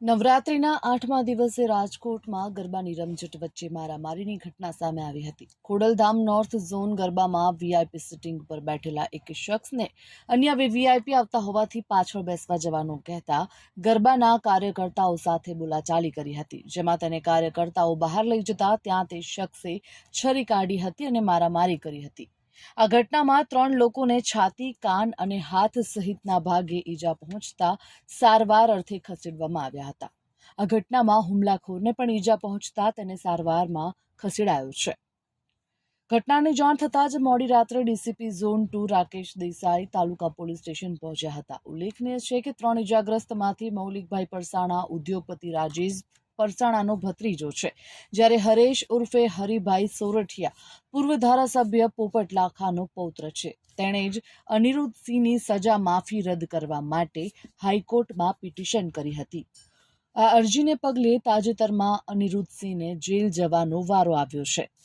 નવરાત્રિના આઠમા દિવસે રાજકોટમાં ગરબાની રમઝટ વચ્ચે મારામારીની ઘટના સામે આવી હતી. ખોડલધામ નોર્થ ઝોન ગરબામાં વીઆઈપી સિટિંગ પર બેઠેલા એક શખ્સને અન્ય બે વીઆઈપી આવતા હોવાથી પાછળ બેસવા જવાનું કહેતા ગરબાના કાર્યકર્તાઓ સાથે બોલાચાલી કરી હતી. જેમાં તેને કાર્યકર્તાઓ બહાર લઈ જતા ત્યાં તે શખ્સે છરી કાઢી હતી અને મારામારી કરી હતી. આ ઘટનામાં ત્રણ લોકોને છાતી, કાન અને હાથ સહિતના ભાગે ઈજા પહોંચતા સારવાર અર્થે ખસેડવામાં આવ્યા હતા. આ ઘટનામાં હુમલાખોરને પણ ઈજા પહોંચતા તેને સારવારમાં ખસેડાયો છે. ઘટનાની જાણ થતાં જ મોડી રાત્રે DCP zone two Rakesh Desai taluka police station પહોંચ્યા હતા. ઉલ્લેખનીય છે કે ત્રણ ઈજાગ્રસ્તમાંથી મૌલિકભાઈ પરસાણા, ઉદ્યોગપતિ રાજેશ પરસાણાનો ભત્રીજો છે. જ્યારે હરેશ ઉર્ફે હરિભાઈ સોરઠિયા પૂર્વ ધારાસભ્ય પોપટ લાખાનો પૌત્ર છે. તેણે જ અનિરુદ્ધસિંહની સજા માફી રદ કરવા માટે હાઈકોર્ટમાં પિટિશન કરી હતી. આ અરજીને પગલે તાજેતરમાં અનિરુદ્ધસિંહને જેલ જવાનો વારો આવ્યો છે.